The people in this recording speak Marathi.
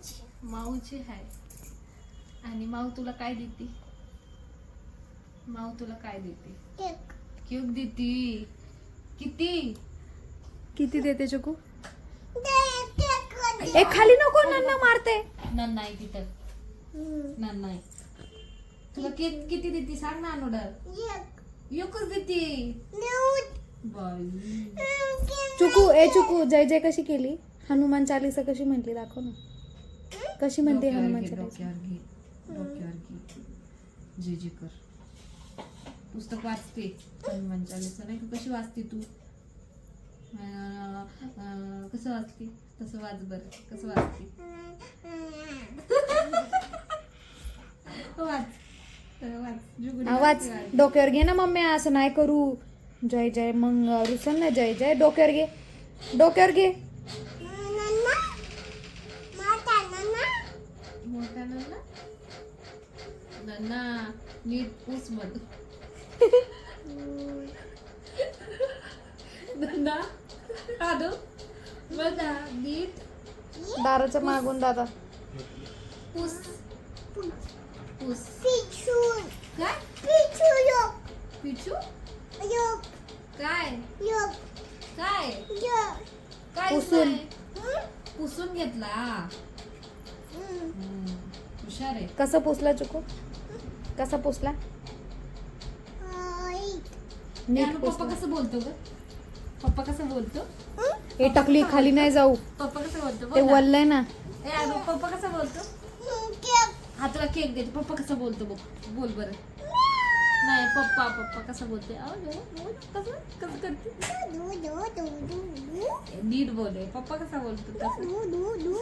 माऊची माऊची आहे आणि माऊ तुला काय देते? माऊ तुला काय देते? केक. क्यूब देते. किती? किती देते चुकू. ए खाली नको नन्ना मारते. नन्ना आहे तिथं. नन्ना आहे. तुला केक किती देते सांग ना अनुडर एक एकच देते. बाई. चुकू ए चुकू जय जय कशी केली? हनुमान चालीसा कशी म्हटली दाखव ना. कशी म्हणते हनुमान डोक्यावर घे डोक्यावर घे. जे जे कर. पुस्तक वाचते हनुमान चालीसा नाही का? कशी वाचते तू? कसं वाचते? तसं वाच बर. कसं वाचते? वाच. वाच. डोक्यावर घे ना मम्मी असं नाही करू. जय जय मग रुसन ना जय जय डोक्यावर घे. डोक्यावर घे नन्ना माता नन्ना मोठा नन्ना नन्ना नीट पूस नन्ना आदो बघा नीट दाराचं मागून दादा. पूस. पूस. पिचू. काय? पिचू योग पिचू? योग काय? योग काय? योग काय पुसून. पुसून घेतला. हुशार आहे. कसं पुसला चुकू? कसा. नीट त्यानं पप्पा कसं बोलतो ग? पप्पा कसं बोलतो? ए टकली खाली नाही जाऊ. पप्पा कसं बोलतो? ते बोल ना. वल्लय ना. ए, अनु, पप्पा कसं बोलतो? हम्म, केक. हा तुला केक देते. पप्पा कसं बोलतो बघ. बोल बरं. नाही पप्पा पप्पा कसं बोलते अहो, बोल, कसं कसं करते? दू दू दू दू दू नीट बोल. पप्पा कसा बोलतो? तसं दू दू दू.